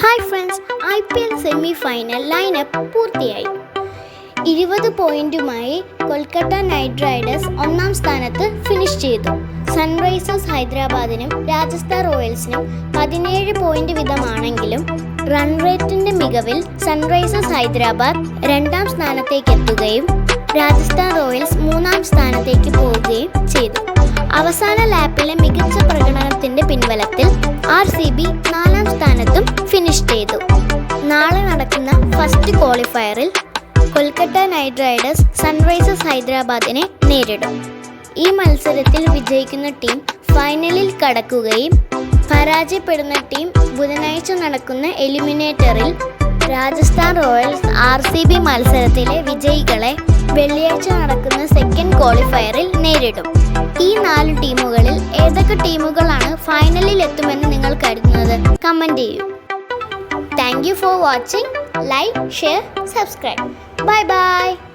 Hi friends I P L semi final lineup പൂർത്തിയായി. ഇരുപത് പോയിന്റുമായി കൊൽക്കത്ത നൈറ്റ് റൈഡേഴ്സ് ഒന്നാം സ്ഥാനത്ത് ഫിനിഷ് ചെയ്തു. സൺറൈസേഴ്സ് ഹൈദരാബാദിനും രാജസ്ഥാൻ റോയൽസിനും പതിനേഴ് പോയിന്റ് വീതമാണെങ്കിലും റൺ റേറ്റിന്റെ മികവിൽ സൺറൈസേഴ്സ് ഹൈദരാബാദ് രണ്ടാം സ്ഥാനത്തേക്ക് എത്തുകയും രാജസ്ഥാൻ റോയൽസ് മൂന്നാം സ്ഥാനത്തേക്ക് പോവുകയും ചെയ്തു. അവസാന ലാപ്പിലെ മികച്ച പ്രകടനത്തിന്റെ പിൻബലത്തിൽ ആർ സി ബി ഫസ്റ്റ് ക്വാളിഫയറിൽ കൊൽക്കത്ത നൈറ്റ് റൈഡേഴ്സ് സൺറൈസേഴ്സ് ഹൈദരാബാദിനെ നേരിടും. ഈ മത്സരത്തിൽ വിജയിക്കുന്ന ടീം ഫൈനലിൽ കടക്കുകയും പരാജയപ്പെടുന്ന ടീം ബുധനാഴ്ച നടക്കുന്ന എലിമിനേറ്ററിൽ Rajasthan Royals R C B മത്സരത്തിലെ വിജയികളെ വെള്ളിയാഴ്ച നടക്കുന്ന സെക്കൻഡ് ക്വാളിഫയറിൽ നേരിടും. ഈ നാല് ടീമുകളിൽ ഏതൊക്കെ ടീമുകളാണ് ഫൈനലിൽ എത്തുമെന്ന് നിങ്ങൾ കരുതുന്നത്? കമന്റ് ചെയ്യൂ. Thank you for watching like share subscribe bye bye